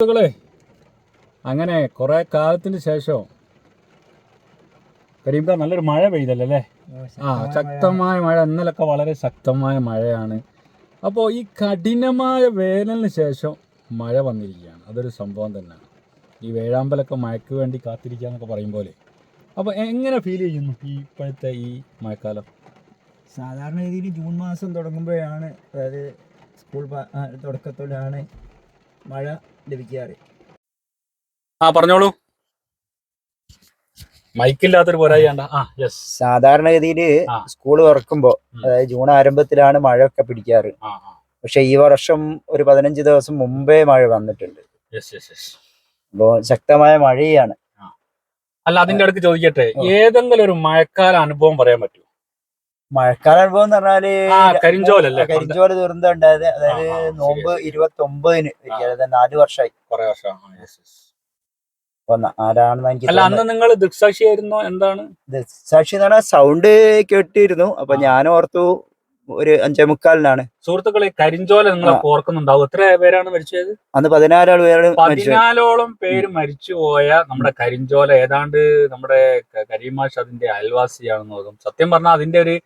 സുഹൃത്തുക്കളെ അങ്ങനെ കുറേ കാലത്തിന് ശേഷം കരീംക നല്ലൊരു മഴ പെയ്തല്ലേ ആ ശക്തമായ മഴ ഇന്നലൊക്കെ വളരെ ശക്തമായ മഴയാണ്. അപ്പോൾ ഈ കഠിനമായ വേനലിന് ശേഷം മഴ വന്നിരിക്കുകയാണ്. അതൊരു സംഭവം തന്നെയാണ്. ഈ വേഴാമ്പലൊക്കെ മഴയ്ക്ക് വേണ്ടി കാത്തിരിക്കുക എന്നൊക്കെ പറയും പോലെ. അപ്പോൾ എങ്ങനെ ഫീൽ ചെയ്യുന്നു ഈ ഇപ്പോഴത്തെ ഈ മഴക്കാലം? സാധാരണ രീതിയിൽ ജൂൺ മാസം തുടങ്ങുമ്പോഴാണ് അതായത് സ്കൂൾ തുടക്കത്തോടെയാണ് മഴ ലഭിക്കാറ്. ആ പറഞ്ഞോളൂ. മൈക്കില്ലാത്തൊരു പോരായിണ്ട ആ യെസ് സാധാരണഗതിയിൽ. സ്കൂൾ തുറക്കുമ്പോൾ അതായത് ജൂൺ ആരംഭത്തിലാണ് മഴയൊക്കെ പിടിക്കാറ്. പക്ഷെ ഈ വർഷം ഒരു പതിനഞ്ച് ദിവസം മുമ്പേ മഴ വന്നിട്ടുണ്ട്. അപ്പോ യെസ് യെസ് അപ്പോൾ ശക്തമായ മഴയാണ്. അല്ല അതിന്റെ അടുത്ത് ചോദിക്കട്ടെ ഏതെങ്കിലും ഒരു മഴക്കാല അനുഭവം പറയാൻ പറ്റുമോ? മഴക്കാല അനുഭവം എന്ന് പറഞ്ഞാൽ കരിഞ്ചോലല്ലേ കരിഞ്ചോല ദുരന്തം ഉണ്ടായത് അതായത് നോമ്പ്. ഇരുപത്തി ഒമ്പതിന് നാല് വർഷമായി കുറെ വർഷം. അല്ല അന്ന് നിങ്ങൾ ദൃക്സാക്ഷിയായിരുന്നോ? എന്താണ്? എന്ന് പറഞ്ഞാൽ സൗണ്ട് കേട്ടിരുന്നു. അപ്പൊ. ഞാൻ ഓർത്തു ഒരു അഞ്ചേ മുക്കാലിനാണ്. സുഹൃത്തുക്കളെ കരിഞ്ചോല നിങ്ങൾ. ഓർക്കുന്നുണ്ടാവും. എത്ര പേരാണ് മരിച്ചത്? അന്ന് പതിനാറാൾ പേര് മരിച്ചു പതിനാലോളം പേര് മരിച്ചുപോയ നമ്മുടെ കരിഞ്ചോല. ഏതാണ്ട് നമ്മുടെ കരീമാഷ് അതിന്റെ അയൽവാസിയാണെന്ന് തോന്നും. സത്യം പറഞ്ഞാൽ അതിന്റെ ഒരു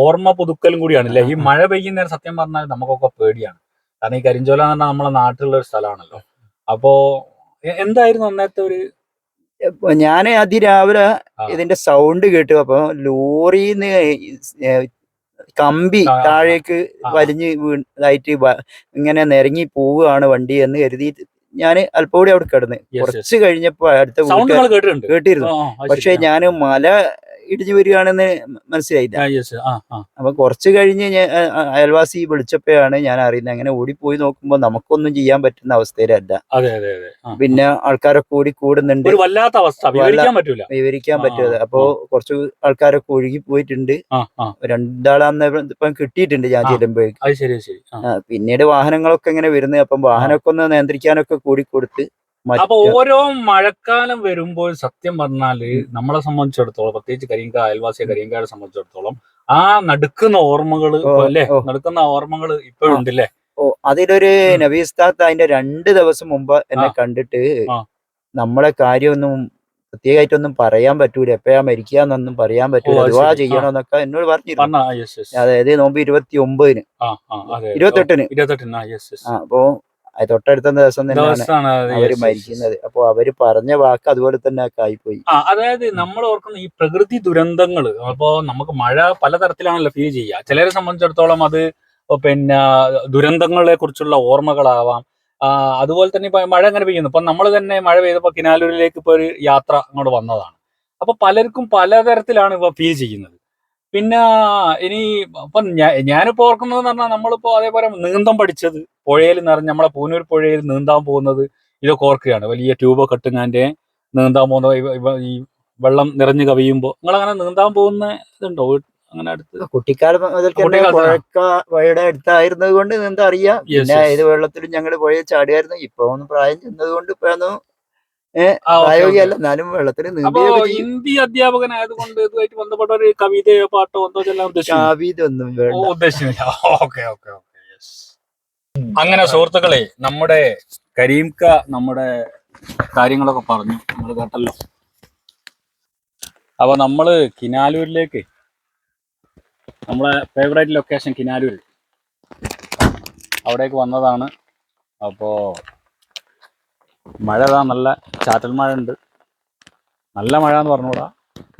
ഓർമ്മ പുതുക്കലും കൂടിയാണ്. അല്ലേ ഈ മഴ പെയ്യുന്നേരം സത്യം പറഞ്ഞാൽ നമുക്കൊക്കെ പേടിയാണ്. കാരണം ഈ കരിഞ്ചോല എന്ന് പറഞ്ഞാൽ നമ്മളെ നാട്ടിലുള്ള ഒരു സ്ഥലമാണല്ലോ. അപ്പോ എന്തായിരുന്നു അന്നത്തെ ഒരു ഞാൻ അതിരാവിലെ ഇതിന്റെ സൗണ്ട് കേട്ടു. അപ്പൊ ലോറിന്ന് കമ്പി. താഴേക്ക്. വലിഞ്ഞ് വീണതായിട്ട് ഇങ്ങനെ നിരങ്ങി പോവുകയാണ് വണ്ടി എന്ന് കരുതി ഞാൻ അല്പം കൂടി അവിടെ കിടന്ന്. കുറച്ച് കഴിഞ്ഞപ്പോ അടുത്ത കേട്ടിരുന്നു. പക്ഷെ ഞാൻ ഞാൻ മല ഇടിഞ്ഞു വരികയാണെന്ന് മനസ്സിലായില്ല. അപ്പൊ കുറച്ച് കഴിഞ്ഞ് അയൽവാസി വിളിച്ചപ്പോഴാണ് ഞാൻ അറിയുന്നത്. അങ്ങനെ ഓടിപ്പോയി നോക്കുമ്പോൾ നമുക്കൊന്നും ചെയ്യാൻ പറ്റുന്ന അവസ്ഥയിലല്ല. പിന്നെ ആൾക്കാരൊക്കെ കൂടി കൂടുന്നുണ്ട്. വല്ലാത്ത അവസ്ഥ. വിവരിക്കാൻ പറ്റില്ല അപ്പോ കുറച്ച് ആൾക്കാരൊക്കെ ഒഴുകി പോയിട്ടുണ്ട്. രണ്ടാളാന്ന് ഇപ്പം കിട്ടിയിട്ടുണ്ട് ഞാൻ. ചെല്ലുമ്പോഴേക്ക്. പിന്നീട് വാഹനങ്ങളൊക്കെ ഇങ്ങനെ വരുന്നത്. അപ്പം വാഹനമൊക്കെ ഒന്ന് നിയന്ത്രിക്കാനൊക്കെ കൂടി കൊടുത്ത് അപ്പൊ ഓരോ മഴക്കാലം വരുമ്പോൾ സത്യം പറഞ്ഞാൽ നമ്മളെ സംബന്ധിച്ചിടത്തോളം പ്രത്യേകിച്ച് കരിങ്ക അയൽവാസിയെ കരിങ്കാരെ സംബന്ധിച്ചിടത്തോളം ആ നടുക്കുന്ന ഓർമ്മകൾ അല്ലേ. നടുക്കുന്ന ഓർമ്മകൾ ഇപ്പോഴും ഉണ്ടല്ലേ ഓ അതിലൊരു നബീസ്താത്ത് അതിന്റെ രണ്ട് ദിവസം മുമ്പ് എന്നെ. കണ്ടിട്ട്. നമ്മളെ കാര്യമൊന്നും പ്രത്യേകമായിട്ടൊന്നും പറയാൻ പറ്റൂല. എപ്പോഴാ മരിക്കാന്നൊന്നും പറയാൻ പറ്റൂല. അത് ദുവാ ശരി. ചെയ്യണമെന്നൊക്കെ എന്നോട് പറഞ്ഞിരുന്നു. അതായത് നോമ്പ് ഇരുപത്തി ഒമ്പതിന് ഇരുപത്തെട്ടിന്. അപ്പോ തൊട്ടടുത്ത ദിവസം തന്നെയാണ് അവർ. മരിക്കുന്നത്. അപ്പൊ അവർ പറഞ്ഞ വാക്ക് അതുപോലെ തന്നെ ആയിപ്പോയി അതായത് നമ്മൾ ഓർക്കുന്ന ഈ പ്രകൃതി ദുരന്തങ്ങൾ അപ്പോ നമുക്ക് മഴ പലതരത്തിലാണല്ലോ ഫീൽ ചെയ്യുക. ചിലരെ സംബന്ധിച്ചിടത്തോളം അത് പിന്നെ ദുരന്തങ്ങളെ കുറിച്ചുള്ള ഓർമ്മകളാവാം. അതുപോലെ തന്നെ ഇപ്പൊ മഴ അങ്ങനെ പെയ്യുന്നു. ഇപ്പൊ നമ്മൾ തന്നെ മഴ പെയ്തപ്പോൾ കിനാലൂരിലേക്ക് ഇപ്പൊ ഒരു യാത്ര അങ്ങോട്ട് വന്നതാണ്. അപ്പൊ പലർക്കും പലതരത്തിലാണ് ഇപ്പൊ ഫീൽ ചെയ്യുന്നത്. പിന്നെ ഇനി ഇപ്പൊ ഞാനിപ്പോ ഓർക്കുന്നത് പറഞ്ഞാൽ നമ്മളിപ്പോ അതേപോലെ നീന്തം പഠിച്ചത് പുഴയിൽ നിറഞ്ഞ് നമ്മളെ പൂനൂർ പുഴയിൽ നീന്താൻ പോകുന്നത് ഇതൊക്കെ ഓർക്കുകയാണ്. വലിയ ട്യൂബൊക്കെ ഇട്ടുങ്ങാന്റെ നീന്താൻ പോകുന്ന ഈ വെള്ളം നിറഞ്ഞു കവിയുമ്പോൾ നിങ്ങൾ അങ്ങനെ നീന്താൻ പോകുന്ന ഇതുണ്ടോ? അങ്ങനെ അടുത്ത്. കുട്ടിക്കാലം മുതൽ പുഴയുടെ അടുത്തായിരുന്നത് കൊണ്ട് നീന്താ അറിയാം? പിന്നെ ഏത് വെള്ളത്തിലും ഞങ്ങൾ പുഴയിൽ ചാടിയായിരുന്നു ഇപ്പൊ ഒന്ന് പ്രായം ചെന്നത് കൊണ്ട് ഇപ്പൊ ഒന്നും. എന്നാലും വെള്ളത്തിൽ ഹിന്ദി അധ്യാപകനായതുകൊണ്ട് ഇതുമായിട്ട് ബന്ധപ്പെട്ട ഒരു കവിതയോ പാട്ടോ എന്തോ കവിത ഉദ്ദേശിക്കുന്നില്ല. Okay okay okay. യെസ് അങ്ങനെ സുഹൃത്തുക്കളെ നമ്മുടെ കരീംക നമ്മുടെ കാര്യങ്ങളൊക്കെ പറഞ്ഞു നമ്മൾ കേട്ടല്ലോ അപ്പൊ നമ്മൾ കിനാലൂരിലേക്ക് നമ്മളെ ഫേവറേറ്റ് ലൊക്കേഷൻ കിനാലൂർ അവിടേക്ക് വന്നതാണ്. അപ്പോ മഴ ഇതാ നല്ല ചാറ്റൽ മഴ ഉണ്ട് നല്ല മഴ എന്ന് പറഞ്ഞുകൂടാ.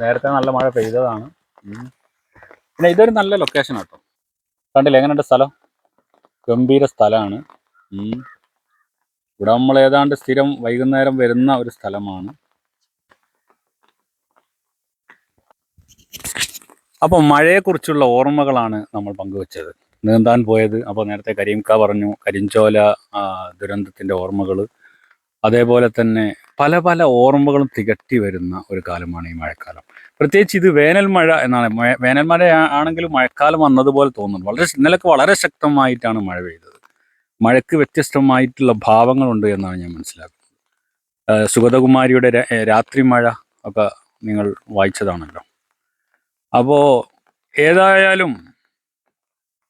നേരത്തെ നല്ല മഴ പെയ്തതാണ്. പിന്നെ ഇതൊരു നല്ല ലൊക്കേഷൻ കേട്ടോ കണ്ടില്ല എങ്ങനെയുണ്ട് സ്ഥലം? ഗംഭീര സ്ഥലമാണ് ഇവിടെ നമ്മൾ ഏതാണ്ട് സ്ഥിരം വൈകുന്നേരം വരുന്ന ഒരു സ്ഥലമാണ്. അപ്പോൾ മഴയെക്കുറിച്ചുള്ള ഓർമ്മകളാണ് നമ്മൾ പങ്കുവച്ചത്. നീന്താൻ പോയത് അപ്പോൾ നേരത്തെ കരീംക പറഞ്ഞു കരിഞ്ചോല ദുരന്തത്തിന്റെ ഓർമ്മകൾ അതേപോലെ തന്നെ പല പല ഓർമ്മകളും തികട്ടി വരുന്ന ഒരു കാലമാണ് ഈ മഴക്കാലം. പ്രത്യേകിച്ച് ഇത് വേനൽ മഴ എന്നാണ്. വേനൽ മഴ ആണെങ്കിലും മഴക്കാലം വന്നതുപോലെ തോന്നുന്നു. വളരെ ഇന്നലൊക്കെ വളരെ ശക്തമായിട്ടാണ് മഴ പെയ്തത്. മഴയ്ക്ക് വ്യത്യസ്തമായിട്ടുള്ള ഭാവങ്ങളുണ്ട് എന്നാണ് ഞാൻ മനസ്സിലാക്കുന്നത്. സുഗതകുമാരിയുടെ രാത്രി മഴ ഒക്കെ നിങ്ങൾ വായിച്ചതാണല്ലോ. അപ്പോൾ ഏതായാലും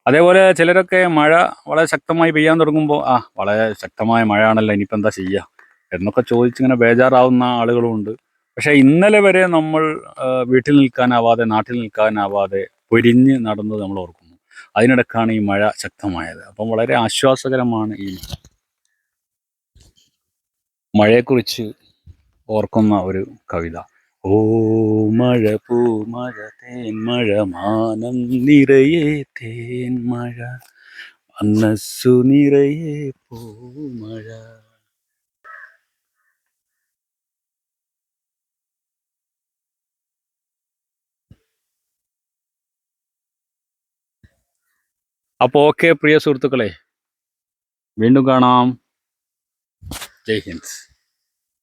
അതേപോലെ ചിലരൊക്കെ മഴ വളരെ ശക്തമായി പെയ്യാൻ തുടങ്ങുമ്പോൾ ആ വളരെ ശക്തമായ മഴ ആണല്ലോ ഇനിയിപ്പോൾ എന്താ ചെയ്യുക എന്നൊക്കെ ചോദിച്ചിങ്ങനെ ബേജാറാവുന്ന ആളുകളുമുണ്ട് പക്ഷേ ഇന്നലെ വരെ നമ്മൾ വീട്ടിൽ നിൽക്കാനാവാതെ നാട്ടിൽ നിൽക്കാനാവാതെ പൊരിഞ്ഞ് നടന്നത് നമ്മൾ ഓർക്കുന്നു. അതിനിടക്കാണ് ഈ മഴ ശക്തമായത്. അപ്പം വളരെ ആശ്വാസകരമാണ് ഈ മഴ മഴയെക്കുറിച്ച് ഓർക്കുന്ന ഒരു കവിത. ഓ മഴ പൂ മഴ തേൻ മഴ മാനം നിറയെ തേൻ മഴ മനസ്സു നിറയെ പൂമഴ അപ്പോൾ ഓക്കെ പ്രിയ സുഹൃത്തുക്കളെ. വീണ്ടും കാണാം. ജയ് ഹിന്ദ്.